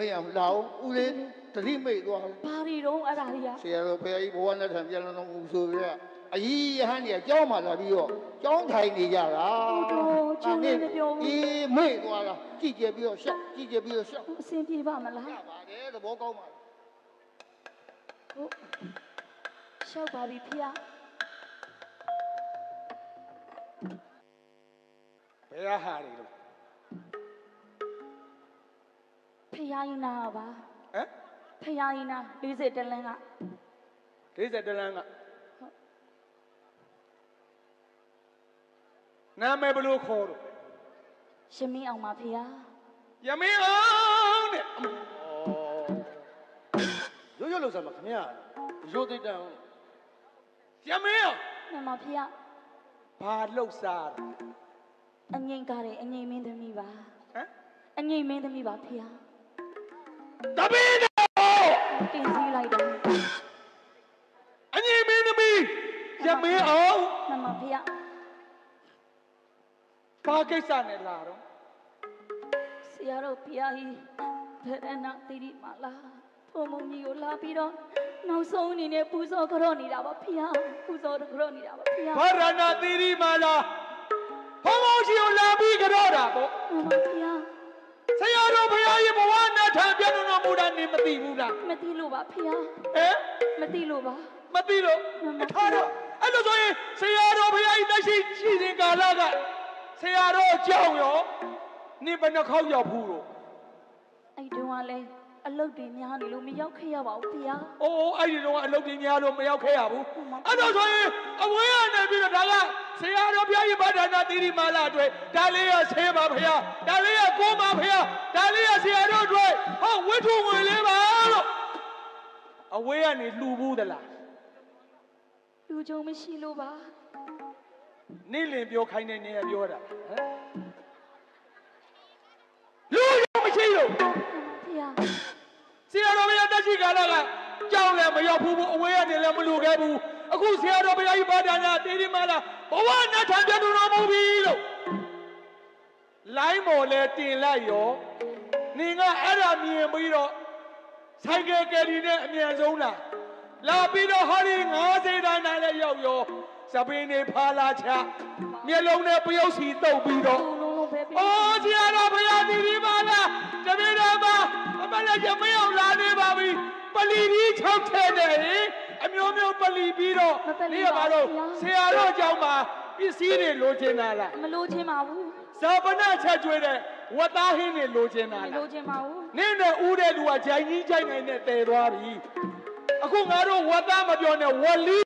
မလေးရမေးအောင်လာအောင်ဦးလေးတတိမိတ်သွားတယ်ဘာတွေတော့အဲ့ဒါတွေကဆရာတော်ဖေကြီးဘဝနဲ့ထံပြန်လုံးလုံးဦးဆိုရအကြီးရဟန်းကြီးကြောင်းမှလာပြီးတော့ကြောင်းထိုင်နေကြတာဟုတ်တော့ကျင်းနေမပြောဘူးအေးမိတ်သွားတာကြည့်ကြပြီးတော့ရှောက်ကြည့်ကြပြီးတော့ရှောက်အဆင်ပြေပါမလားရပါတယ်သဘောကောင်းပါလားဟုတ်ရှောက်ပါပြီဖေဟာဘယ်ဟာတွေလို့ ဖေဟာရင်နာပါဟမ်ဖေဟာရင်နာ40တလန်းက40တလန်းကနာမည်ဘယ်လိုခေါ်တော့ရှင်မင်းအောင်ပါဖေဟာယမင်းအောင်တဲ့ရိုးရိုးလို့ဆိုမှာခင်ဗျာရိုးသိတန်ယမင်းအောင်မှန်ပါဖေဟာဘာလှုပ်စားတာအငိမ့်ကားတယ်အငိမ့်မင်းသမီးပါဟမ်အငိမ့်မင်းသမီးပါဖေဟာ တပည့်တော်တင်စီလိုက်တယ်အညီမင်းသမီးယမင်းအောင်မှန်ပါဖေဟာဘာကိစ္စနဲ့လာတော့ဆရာတော်ဖျားကြီးဗရဏတိရိမာလာဘုံဘုံကြီးကိုလာပြီးတော့နောက်ဆုံးအနေနဲ့ပူဇော်ကြော့နေတာပါဖျားပူဇော်ကြော့နေတာပါဖျားဘာရဏသီရိမာလာဘုံဘုံရှိကိုလာပြီးကြတော့တာပေါ့မှန်ပါဖျား ဆရာတော်ဘုရားကြီးဘဝနဲ့ထံပြန်တော်မူတာနေမသိဘူးလားမသိလို့ပါဖျားဟမ်မသိလို့ပါမသိလို့မှန်ပါထားတော့အဲ့လိုဆိုရင်ဆရာတော်ဘုရားကြီးတက်ရှိရှိစဉ်ကာလကဆရာတော်ကြောက်ရောနေဘယ်နှခေါက်ရောက်ဘူးတော့အဲ့တုန်းကလည်း အလုတ်တွေများနေလို့မရောက်ခဲ့ရပါဘူးဖျားအိုးအဲ့ဒီတော့အလုပ်ကြီးများလို့မရောက်ခဲ့ရဘူးမှန်ပါအဲ့လိုဆိုရင်အဝေးကနေပြီးတော့ဒါကဆရာတော်ဘုရားကြီးဗဒနာသီရိမာလာအတွက်ဒါလေးရဆေးပါဘုရားဒါလေးရကိုးပါဘုရားဒါလေးရဆရာတော်အတွက်ဟောဝိထုငွေလေးပါလို့အဝေးကနေလှူဘူးသလားလူကြုံမရှိလို့ပါနေ့လင်ပြောခိုင်းတဲ့နေရာပြောတာဟမ်လူရုံမရှိလို့ ဖျားဆရာတော်ဘုရားတက်ရှိကာလကကြောက်လည်းမရောက်ဘူးဘူးအဝေးကနေလည်းမလူခဲ့ဘူးအခုဆရာတော်ဘုရားကြီးဗဒနာသီရိမာလာဘဝနဲ့ထံပြတော်မူပြီလို့လိုင်းမော်လဲတင်လိုက်ရောနင်ကအဲ့ဒါမြင်ပြီးတော့ဆိုင်ကယ်ကယ်ရီနဲ့အမြန်ဆုံးလာလာပြီးတော့ဟောဒီ90တန်းတိုင်းလည်းရောက်ရောစပင်းနေဖာလာချမျက်လုံးနဲ့ပယုတ်စီတုပ်ပြီးတော့လုံးလုံးလုံးပဲပြအိုးဆရာတော်ဘုရားဒီဒီပါလားတပည့်တော်မှာအမ လည်းရမင်းအောင်လာနေပါပြီပလီပြီး၆ထဲနဲ့ဟင်အမျိုးမျိုးပလီပြီးတော့နေရပါတော့ဆရာတော်ကြောင့်မှာပစ္စည်းတွေလိုချင်တာလား မလို့ချင်းပါဘူး ဇာပနချက်ကျွေးတဲ့ဝတ်သားဟင်းတွေလိုချင်တာ မ လား လို့ချင်းပါဘူး နင်းနဲ့ဦးတဲ့လူကဂျိုင်ကြီးဂျိုင်နိုင်နဲ့တည်သွားပြီအခုငါတို့ဝတ်သားမပြောနဲ့ဝလီ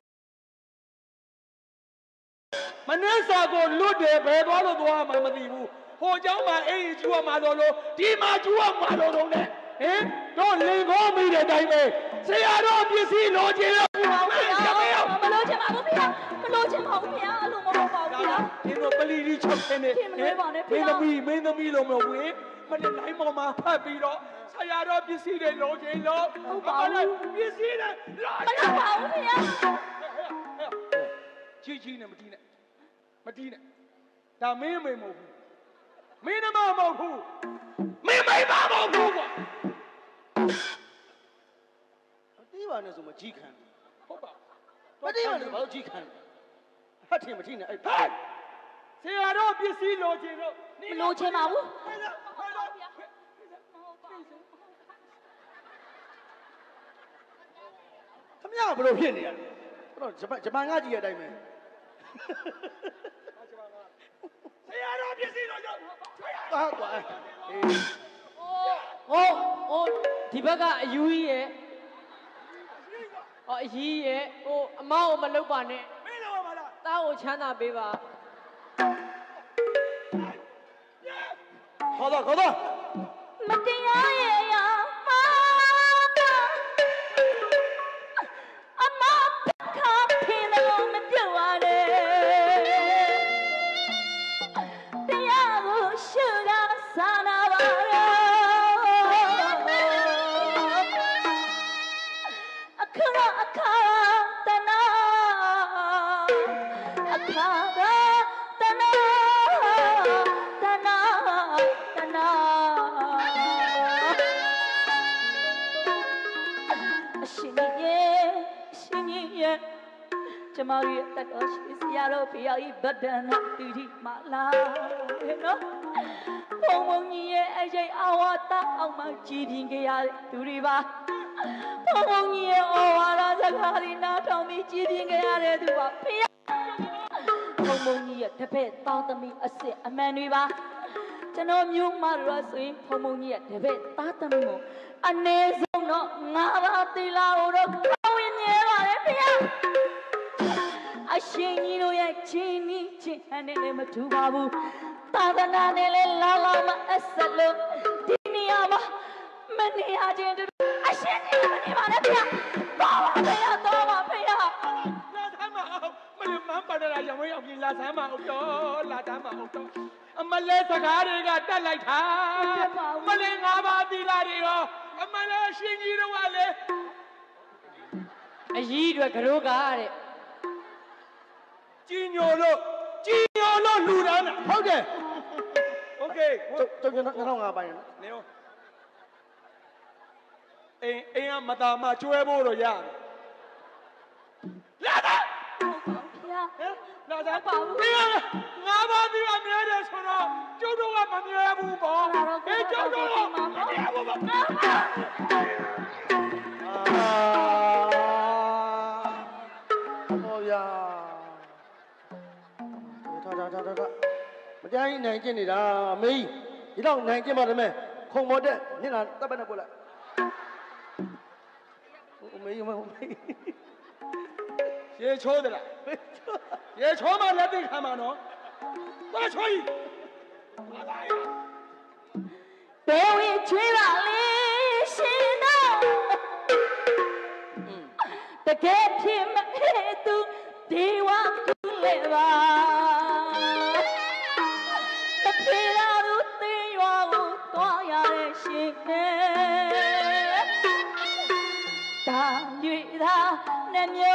မနှဲစာကိုလွတ်တယ်ဘယ်သွားလို့သွားမှမသိဘူးဟိုเจ้าမှာအိမ်ကျူရမှာတော့လို့ဒီမှာကျူရမှာတော့တော့နဲ့ ဟင်တို့လင်ကောမိတဲ့အတိုင်းပဲဆရာတော်ပစ္စည်းလိုချင်လို့ပြောင်းမယ်ချက်မရောမလို့ချင်းပါဘူးဖျားမလို့ချင်းပါဘူးဖျားအလိုမဟုတ်ပါဘူးဖျားဒီလိုပလီကြီးချုပ်နေပြင်မလွှဲပါနဲ့မင်းသမီးမင်းသမီးလို့မဟုတ်ဘူးမနေ့တိုင်းပေါ်မှာဖတ်ပြီးတော့ဆရာတော်ပစ္စည်းတွေလိုချင်လို့ဟုတ်ပါဘူးပစ္စည်းတွေလိုမလို့ပါဘူးဖျားကြီးကြီးနဲ့မတီးနဲ့မတီးနဲ့ဒါမင်းမေမဟုတ်ဘူးမင်းနမမဟုတ်ဘူးမင်းမိမမဟုတ်ဘူးကွာ တီးပါနဲ့ဆိုမကြီးခံဘူးဟုတ်ပါမတီးပါနဲ့ဘာလို့ကြီးခံလဲဟတ်ထင်မထင်နဲ့အဲ့ဟဲ့ဆရာတော်ပစ္စည်းလိုချင်လို့မလို့ချင်းပါဘူးဟဲ့လားဟဲ့လားခမရဘလို့ဖြစ်နေရလဲအဲ့တော့ဂျပန်ဂျပန်ကကြီးတဲ့အတိုင်းပဲဆရာတော်ပစ္စည်းလိုချင်ဟာကွာအေးဟိုဟို ဒီဘက်ကအယူကြီးရဲ့ဟောအကြီးရဲ့ဟိုအမောက်ကိုမလုပ်ပါနဲ့မင်းလိုပါလားသားကိုချမ်းသာပေးပါခေါ်တော့ခေါ်တော့မတရားရဲ့ ကျမတို့ရဲ့တတ်တော်ရှိစရာတော့ဖျောက်ဤဗဒံတူဒီမလာနော်ဘုံဘုံကြီးရဲ့အရေးအဝါတအောင်မှကြည်ပြင်ကြရသူတွေပါဘုံဘုံကြီးရဲ့ဩဝါဒစကားတွေနားထောင်ပြီးကြည်ပြင်ကြရတဲ့သူပါဖျောက် ဘုံဘုံကြီးရဲ့တပည့်သားသမီးအစ်စ်အမှန်တွေပါကျွန်တော်မျိုးမတော်ဆိုရင်ဘုံဘုံကြီးရဲ့တပည့်သားသမီးကိုအ ਨੇ ဆုံးတော့ငါးပါးသီလာကိုတော့ကောင်းဝင်မြဲပါလေဘုရားအရှင်ကြီးတို့ရဲ့ချင်းနီးချင်းဟန်နဲ့လည်းမထူပါဘူးသာသနာနဲ့လည်းလာလာမအဆက်လို့ဒီနေရာမှာမနေရခြင်းတူအရှင်ကြီးမနေပါနဲ့ဗျာတော့ပါဗျာ မလမန်းပါဒရာရောင်ဝဲအောင်ပြင်လာသမ်းမအောင်တော့လာသမ်းမအောင်တော့အမလဲစကားတွေကတက်လိုက်တာမလဲငါးပါးသီလာတွေရောအမလဲရှင်ကြီးတို့ကလေ အကြီးတွေကရိုးကားတဲ့ ကြီးညိုလို့ကြီးညိုလို့လူတန်းတာ ဟုတ်တယ် โอเค တုံည2005ပိုင်းနော် နေရောအင်းအင်းကမတာမကျွဲဖို့တော့ရတယ် ဟမ်လာတာပါဘူးဒီကငါးပါးဒီကမြဲတယ်ဆိုတော့ကျုပ်တို့ကမမြဲဘူးပေါ့လာတော့အေးကျုပ်တို့ကမမြဲဘူးပေါ့အာဟောဗျာထားထားထားထားမကြိုင်းနိုင်ကျင်နေတာအမေကြီးဒီတော့နိုင်ကျင်ပါလိမ့်မယ်ခုံမော်တဲ့ညနာတပ်ပတ်နဲ့ပို့လိုက်အမေကြီးမဟုတ်မေးရေချိုးတယ်လား ရေချိုးမှလက်သိခံမှာနော်သွားချိုးကြီးဘာသာရဘယ်ဝင်ချွေးပါလေရှင်တော့တကယ်ဖြစ်မဲ့သူဒီဝကူလေပါတပြေလာသူသေးရွာကိုသွားရတဲ့ရှင်နဲ့တာရွေသာနှမျိုး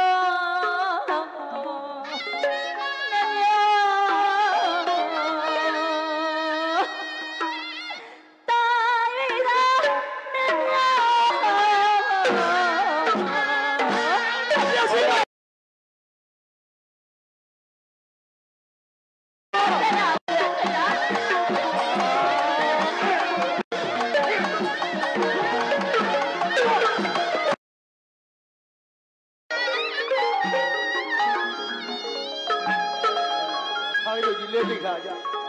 ထားလို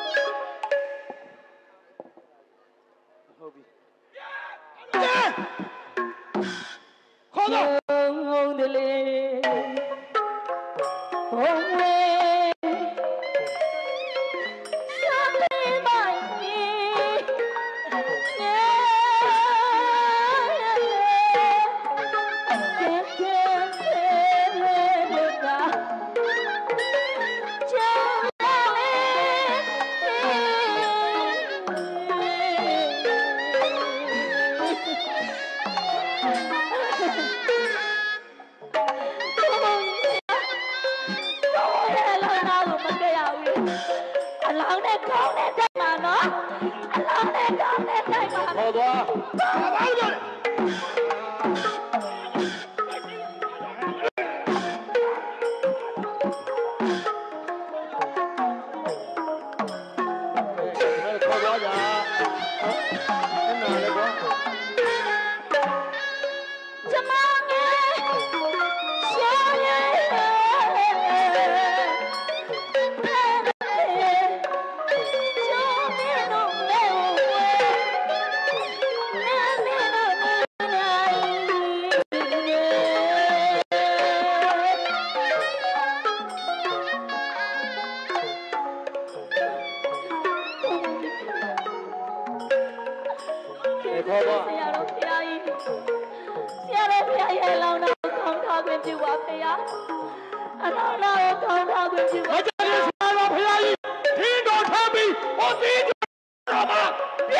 ပြီးဟောသေးတော်မှာပြ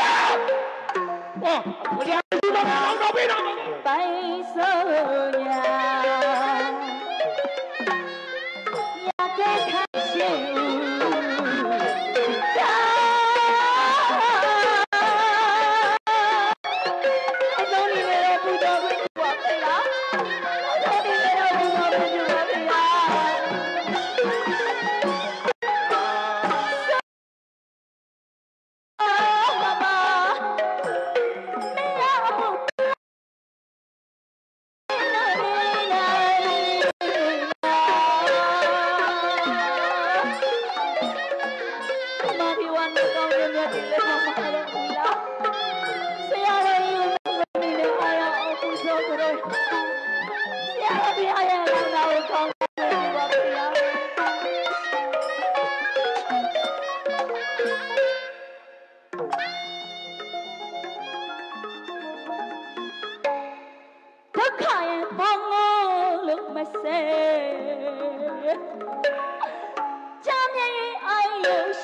ဟောဘု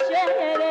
င်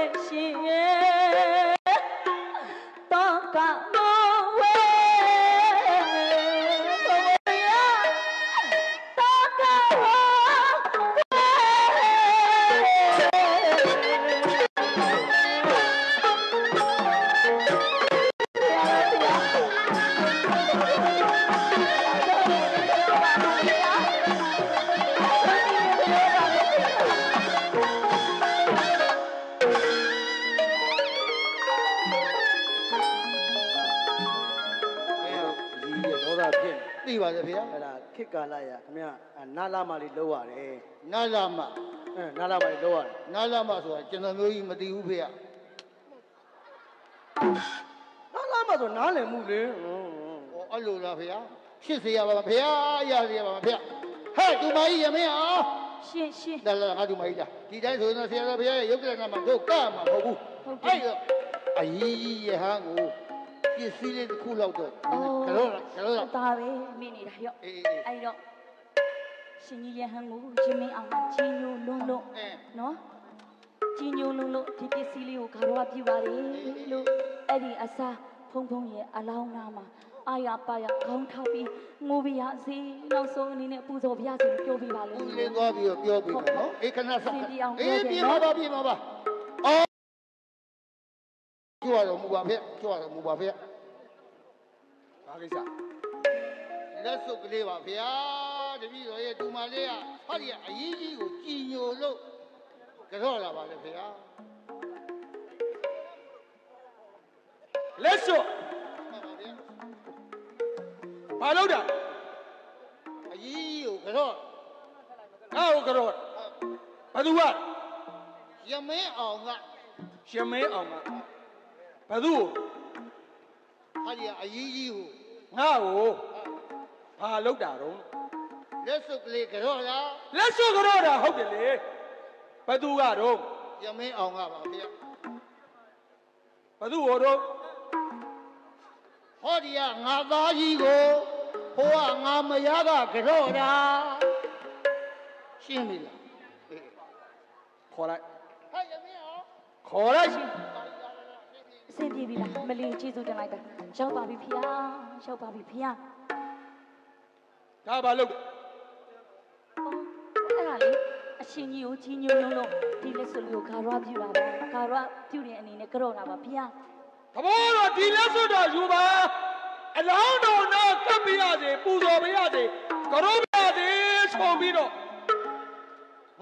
အကြီးရဒေါသဖြစ်နေသိပါတယ်ဗျာအဲ့ဒါခေတ်ကာလရခင်ဗျာနာလာမလေးလောက်ရတယ်နာလာမအဲနာလာမလေးလောက်ရတယ်နာလာမဆိုတာကျွန်တော်မျိုးကြီးမသိဘူးဖေ။နာလာမဆိုနားလည်မှုလေဟွန်းဟောအဲ့လိုလားဖေ။ဖြစ်စေရပါမဖေ။ရစေရပါမဖေ။ဟဲ့သူမကြီးရမင်းအောင်ရှင်ရှင်လာလာငါသူမကြီးလားဒီတိုင်းဆိုရင်ဆရာတော်ဘုရားရဲ့ယုတ်ကလနာမှာတို့ကမှာမဟုတ်ဘူးအဲ့တော့အကြီးရဟန်းကို ပစ္စည်းလေးတစ်ခုလောက်တော့ကတော့ကတော့ဟုတ်တာပဲမင်းနေတာရော့အေးအေးအဲ့တော့ရှင်ကြီးရဟန်းကိုရှင်မင်းအောင်ကြီးညိုလုံးလုံးအဲနော်ကြီးညိုလုံးလုံးဒီပစ္စည်းလေးကိုခါတော့ပြပါလေလို့အဲ့ဒီအစားဖုံဖုံရဲ့အလောင်းနာမှာအာရပါရခေါင်းထောက်ပြီးငိုပြရစီနောက်ဆုံးအနေနဲ့ပူဇော်ပြရစီပြောပြပါလေဦးလေးသွားပြီးတော့ပြောပြီးတော့နော်အေးခဏဆက်ရှင်ပြအောင်အေးပြောပြပြေနော်ပါပါပြေပါပါအော်ကျွားတော်မူပါဖေကျွားတော်မူပါဖေဘာ ကိစ္စလက်စုပ်ကလေးပါဗျာတပည့်တော်ရဲ့ဒူမာလေးကဟောဒီအရေးကြီးကိုကြည်ညိုလို့ကြော့လာပါလေဗျာလက်စွပ်မှန်ပါဗျာဘာလုပ်တာအရေးကြီးကိုကြော့ငါ့ကိုကတော့ဘသူကရမင်းအောင်ကရှင်မင်းအောင်ကဘသူ့ဟောဒီအရေးကြီးကို ငါ့ကိုဘာလုပ်တာတော့လက်စုပ်ကလေးကြော့လားလက်စွပ်ကတော့တာဟုတ်တယ်လေဘသူကတော့ရမင်းအောင်ကပါဗျာဘသူ့ကိုတော့ဟောဒီကငါသားကြီးကိုဟိုကငါမယားကကြော့တာရှင်းပြီလားခေါ်လိုက်ဟဲ့ရမင်းအောင်ခေါ်လိုက်ရှင်အ ဆင်ပြေပြီလားမလီကျေးဇူးတင်လိုက်တာရောက်ပါပြီဖျားရောက်ပါပြီဖျားဒါဘာလုပ်တယ်အော်အဲ့ဒါလေအရှင်ကြီးကိုကြီးညိုလုံးလုံးဒီလက်စွပ်လေးကိုခါရွာပြူတာပါခါရွာပြူတဲ့အနေနဲ့ကြော့တာပါဖျားသဘောတော့ဒီလက်စွပ်တော်ယူပါအလောင်းတော်တော့ကပ်ပြရစေပူဇော်ပြရစေကတော့ပြရစေဆုံပြီးတော့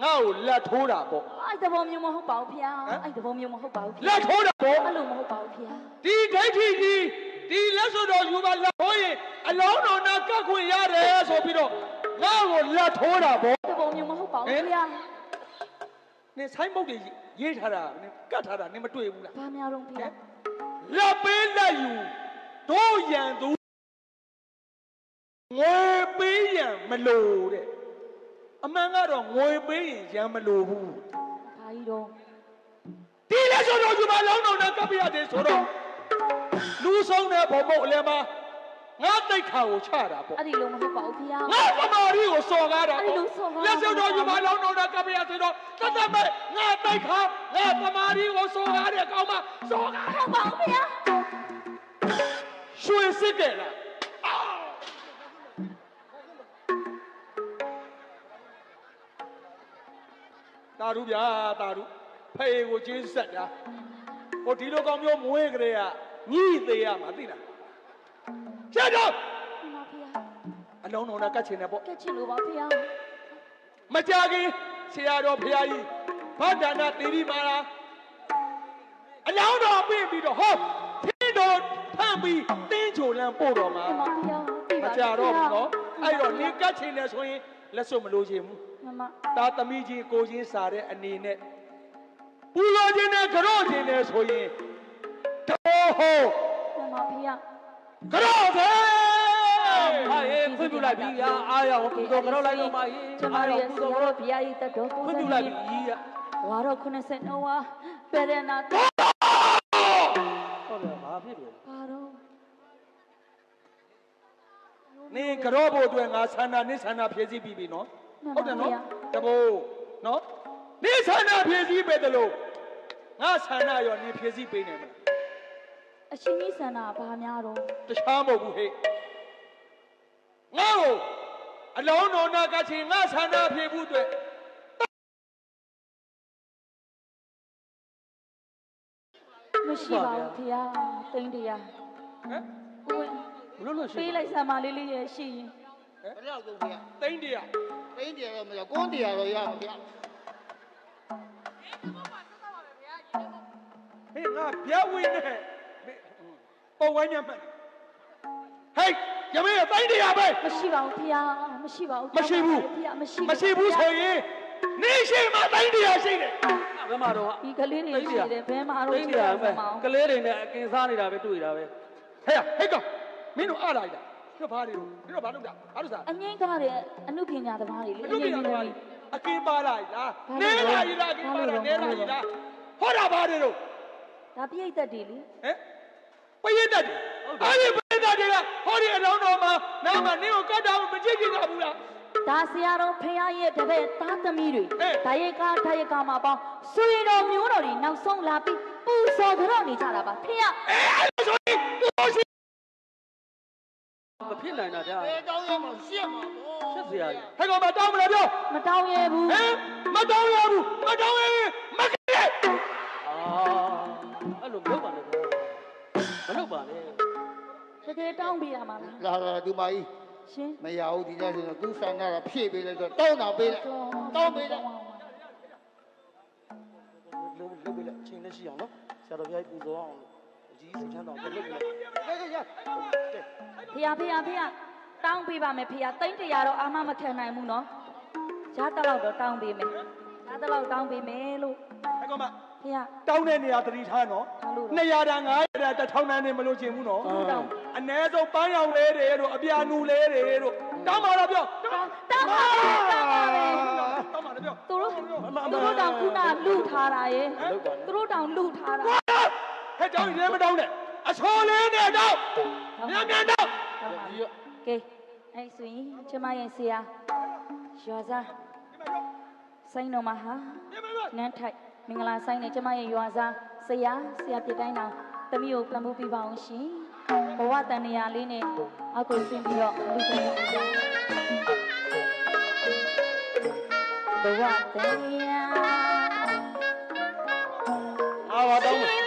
ငါ့ကိုလက်ထိုးတာပေါ့ အဲ့တဘောမျိုးမဟုတ်ပါဘူးဖျားအဲ့တဘောမျိုးမဟုတ်ပါဘူးဖျားလက်ထိုးတာပေါ့အဲ့လိုမဟုတ်ပါဘူးဖျားဒီဒိဋ္ဌိကြီးဒီလက်စွပ်တော်ယူပါလက်ထိုးရင်အလောင်းတော်နဲ့ကပ်ခွင့်ရတယ်ဆိုပြီးတော့ငါ့ကိုလက်ထိုးတာပေါ့တဘောမျိုးမဟုတ်ပါဘူးဖျားနင်ဆိုင်မုတ်တွေရေးထားတာနင်ကတ်ထားတာနင်မတွေ့ဘူးလားဘာများတော့ဖျားလက်ပေးလက်ယူတို့ရန်သူငွေပေးရန်မလို့တဲ့အမှန်ကတော့ငွေပေးရင်ရန်မလို့ဘူး ဘာကြီးတော့ဒီလက်စွပ်တော်ယူပါလောင်းတော်နဲ့ကပ်ပြရတယ်ဆိုတော့လူဆုံးတဲ့ဘုံဘုံအလဲမှာငါတိတ်ခါကိုချတာပေါ့အဲ့ဒီလိုမဟုတ်ပါဘူးဖျားငါပမာရီကိုစော်ကားတာအဲ့လိုစော်ကားတာလက်စွပ်တော်ယူပါလောင်းတော်နဲ့ကပ်ပြရဆိုတော့တတ်တတ်မဲ့ငါတိတ်ခါငါပမာရီကိုစော်ကားတဲ့ကောင်မစော်ကားဟုတ်ပါဘူးဖျားရွှေစစ်တယ်လား တာရုဗျာတာရုဖေကိုကျေးဇူးဆက်တာဟိုဒီလိုကောင်မျိုးမွေးကြတဲ့ကညှိသေးရမှာသိလားချက်တော့ဒီမှာဖျားအလုံးလုံးနဲ့ကတ်ချင်တယ်ပေါ့ကက်ချင်လို့ပါဖျားမကြခင်ဆရာတော်ဖရာကြီးဗဒ္ဒနာတိရိမာလာအလောင်းတော်ပြင်ပြီးတော့ဟောထင်းတော်ဖမ်းပြီးတင်းချိုလန်းပို့တော်မှာဒီမှာဖျားဒီမပါကြတော့ဘူးနော်အဲ့တော့နေကတ်ချင်တယ်ဆိုရင်လက်စွပ်မလို့ချင်ဘူး မမတာသမီးချင်းကိုချင်းစားတဲ့အနေနဲ့ပူဇော်ခြင်းနဲ့ကြော့ခြင်းနဲ့ဆိုရင်တော်ဟောမှန်ပါဖေရကြော့တယ်ဟာအေးခွင့်ပြုလိုက်ပြီအာအားရအောင်ပူဇော်ကြောလိုက်တော့ပါရေးကျမတို့ရဲ့ဆရာတော်ဘုရားကြီးတတော်ကိုခွင့်ပြုလိုက်ပြီကြီးရဝါတော့90နှုံးဝါပေရနာတဟုတ်တယ်ဘာဖြစ်ပြန်ပါတော့နင်ကြော့ဖို့အတွက်ငါဆန္ဒနင်ဆန္ဒဖြည့်ဆည်းပြီးပြီနော် ဟုတ်တယ်နော်တဘိုးနော်နင်ဆန္ဒဖြည့်ဆည်းပေးတယ်လို့ငါဆန္ဒရောနင်ဖြည့်ဆည်းပေးနေမလားအရှင်ကြီးဆန္ဒဘာများတော့တခြားမဟုတ်ဘူးဟဲ့ငါ့ကိုအလုံးတော်နာကချင်ငါဆန္ဒဖြည့်ဖို့အတွက်မရှိပါဘူးဖေရတိန်တရားဟမ်ကိုယ်ဘလို့လို့ရှိပေးလိုက်ဆံမလေးလေးရဲ့ရှိရင် ဘယ်လောက်သုံးဖေသိန်းတရာသိန်းတရားတော့မရကွန်းတရားတော့ရမှာဖေဟေးငါပြဝင်းနဲ့ပုံဝိုင်းညမှတ်ဟေးရမေးသိန်းတရာပဲမရှိပါဘူးဖေရမရှိပါဘူးမရှိဘူးဖေရမရှိမရှိဘူးဆိုရင်နေရှိမှသိန်းတရာရှိတယ်ဘယ်မှာတော့ဒီကလေးတွေရှိတယ်ဘယ်မှာတော့တိတ်နေရပဲကလေးတွေနဲ့အကင်စားနေတာပဲတွေ့တာပဲဟဲ့ဟဲ့ကောင်မင်းတို့အားလိုက်တာ တို့ဘာတွေတို့မင်းတို့ဘာလုပ်တာဘာလို့စားအငိမ့်ကားတဲ့အမှုပညာသမားတွေလေအလုပ်ပြန်သွားလိအကင်းပါလိုက်လားနေလာရလားအကင်းပါလားနေလာရလားဟောတာဘာတွေတို့ဒါပြိတ်သက်တွေလေဟမ်ပရိသတ်တွေအဲ့ဒီပရိသတ်တွေကဟောဒီအလောင်းတော်မှာနားမှာနင်းကိုကတ်တာမကြည့်ကြည့်ကြဘူးလားဒါဆရာတော်ဖခင်ရဲ့တပည့်သားသမီးတွေဟဲ့ဒါရိုက်ကားဒါရိုက်ကားမှာပေါင်းဆွေတော်မျိုးတော်တွေနောက်ဆုံးလာပြီးပူဇော်ကြတော့နေကြတာပါဖေရအဲ့ဒါဆိုရင်တို့ရှိ မဖြစ်နိုင်တာဗျာဘယ်တောင်းရမှာရှက်မှာပေါ့ဆက်စရာကြီးဟဲ့ကောင်မတောင်းမလားပြောမတောင်းရဘူးဟမ်မတောင်းရဘူးမတောင်းရင်မကလေးအာအဲ့လိုမလုပ်ပါနဲ့ဗျာမလုပ်ပါနဲ့တကယ်တောင်းပေးရမှာလားလာလာဒီမကြီးရှင်မရဘူးဒီကြဆိုတော့သူဆန္ဒကဖြည့်ပေးလိုက်တော့တောင်းတာပေးလိုက်တောင်းပေးလိုက်လုပ်လုပ်ပေးလိုက်အချိန်နဲ့ရှိအောင်နော်ဆရာတော်ဘုရားကြီးပူဇော်အောင် အကြီးစိတ်ချမ်းသာအောင်လုပ်ပေးလိုက်ကဲကဲရဖေရဖေရဖေရတောင်းပေးပါမယ်ဖေရတိတ်တရားတော့အာမမခံနိုင်ဘူးနော်ရတလောက်တော့တောင်းပေးမယ်ရတလောက်တောင်းပေးမယ်လို့ဟဲ့ကောင်မဖေရတောင်းတဲ့နေရာသတိထားနော်ထားလို့200တန်900တန်1000တန်နဲ့မလို့ချင်ဘူးနော်တောင်းအ ਨੇ ဆုံးပန်းရောင်လေးတွေတို့အပြာနူလေးတွေတို့တောင်းပါတော့ပြောတောင်းတောင်းပါမယ်တောင်းပါမယ်တောင်းပါတော့ပြောသူတို့သူတို့တောင်ခုနလူထားတာရေသူတို့တောင်လူထားတာ ဟဲ့ကြောင်းရေမတောင်းနဲ့အချိုးလေးနဲ့တောင်းမြန်မြန်တောင်းကဲအဲ့ဆိုရင်ကျမရဲ့ဆရာရွာစားဆိုင်တော်မှာဟာနန်းထိုက်မင်္ဂလာဆိုင်နဲ့ကျမရဲ့ရွာစားဆရာဆရာပြတိုင်းတော်သမီးကိုပြန်မှုပြပါအောင်ရှင်ဘဝတန်နေရာလေးနဲ့အကူဆင်းပြီးတော့လူတွေဘဝတန်နေရာအာဝတ်တော်